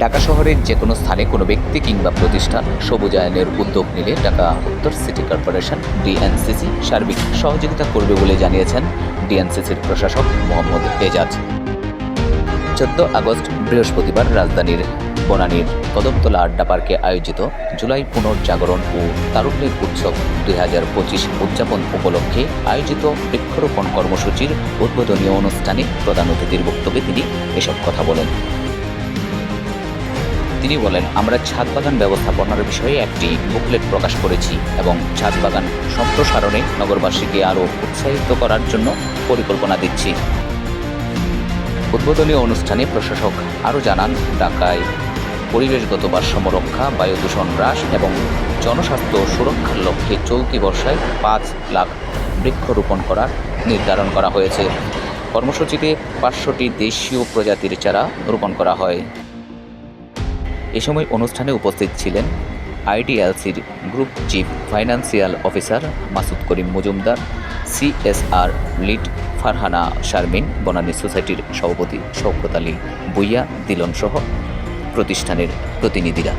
ঢাকা শহরের যে কোনো স্থানে কোনো ব্যক্তি কিংবা প্রতিষ্ঠান সবুজায়নের উদ্যোগ নিলে ঢাকা উত্তর সিটি কর্পোরেশন ডিএনসিসি সার্বিক সহযোগিতা করবে বলে জানিয়েছেন ডিএনসিসির প্রশাসক মোহাম্মদ এজাজ। চোদ্দ আগস্ট বৃহস্পতিবার রাজধানীর বনানীর কদমতলা আড্ডা পার্কে আয়োজিত জুলাই পুনর্জাগরণ ও তারুণ্যের উৎসব দুই হাজার পঁচিশ উদযাপন উপলক্ষে আয়োজিত বৃক্ষরোপণ কর্মসূচির উদ্বোধনী অনুষ্ঠানে প্রধান অতিথির বক্তব্যে তিনি এসব কথা বলেন। তিনি বলেন, আমরা ছাদ বাগান ব্যবস্থাপনার বিষয়ে একটি বুকলেট প্রকাশ করেছি এবং ছাদ বাগান সম্প্রসারণে নগরবাসীকে আরও উৎসাহিত করার জন্য পরিকল্পনা দিচ্ছি। উদ্বোধনী অনুষ্ঠানে প্রশাসক আরও জানান, ঢাকায় পরিবেশগত ভারসাম্য রক্ষা বায়ু দূষণ হ্রাস এবং জনস্বাস্থ্য সুরক্ষার লক্ষ্যে চলতি বর্ষায় পাঁচ লাখ বৃক্ষরোপণ করার নির্ধারণ করা হয়েছে। কর্মসূচিতে পাঁচশোটি দেশীয় প্রজাতির চারা রোপণ করা হয়। এ সময় অনুষ্ঠানে উপস্থিত ছিলেন আইডিএলসির group chief financial officer Masud Karim Majumdar, CSR lead Farhana Sharmin, Banani সোসাইটির সভাপতি শওকত আলী বুইয়া দিলনসহ প্রতিষ্ঠানের প্রতিনিধিরা।